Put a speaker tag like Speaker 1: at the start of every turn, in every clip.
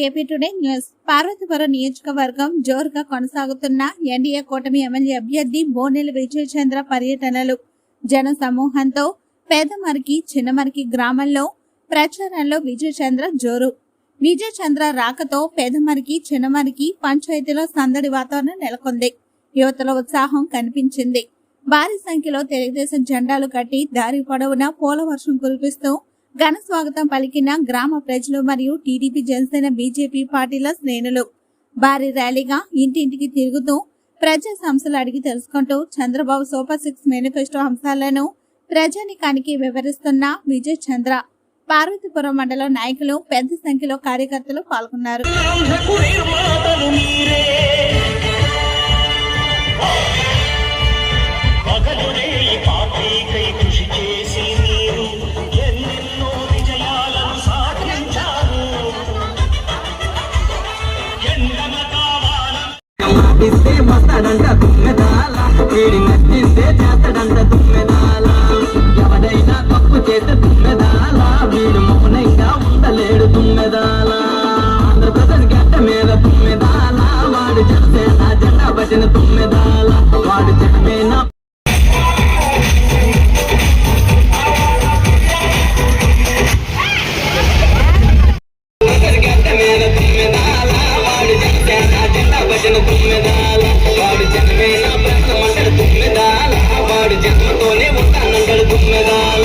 Speaker 1: To AP today news. Parvathipuram నియోజకవర్గం జోరుగా కొనసాగుతున్న ఎన్డీఏ కూటమి ఎమ్మెల్యే అభ్యర్థి బోనెల విజయచంద్ర పర్యటనలు. జన సమూహంతో పేదమరికి చిన్నమరికి గ్రామంలో ప్రచారంలో విజయచంద్ర జోరు. విజయచంద్ర రాకతో పేదమరికి చిన్నమరికి పంచాయతీలో సందడి వాతావరణం నెలకొంది. యువతలో ఉత్సాహం కనిపించింది. భారీ సంఖ్యలో తెలుగుదేశం జెండాలు కట్టి దారి పొడవునా పూల వర్షం కురిపిస్తూ ఘన స్వాగతం పలికిన గ్రామ ప్రజలు మరియు టీడీపీ జనసేన బీజేపీ పార్టీల శ్రేణులు. భారీ ర్యాలీగా ఇంటింటికి తిరుగుతూ ప్రజా సమస్యలు అడిగి తెలుసుకుంటూ చంద్రబాబు సూపర్ సిక్స్ మేనిఫెస్టో అంశాలను ప్రజానికానికి వివరిస్తున్న విజయ్ చంద్ర. పార్వతీపురం మండలం నాయకులు పెద్ద సంఖ్యలో కార్యకర్తలు పాల్గొన్నారు.
Speaker 2: నటిస్తే
Speaker 3: ఇస్తే వస్తాడంట తుమ్మెదాల వీడి నచ్చిస్తే చేస్తాడంట తుమ్మెదాల ఎవడైనా తప్పు చేస్తే తుమ్మెదాల వీడు మౌనంగా ఉండలేడు తుమ్మెదాల జెండా తుమ్మెదాల వాడు జనమేన బ్రతకమంటాడు తుమ్మెదాల వాడు జన్మతోనే ఉంటానంటాడు తుమ్మెదాల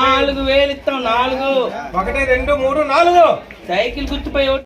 Speaker 4: నాలుగు వేలు ఇస్తాం నాలుగు
Speaker 5: ఒకటి రెండు మూడు నాలుగు
Speaker 4: సైకిల్ గుర్తుపై ఓటు.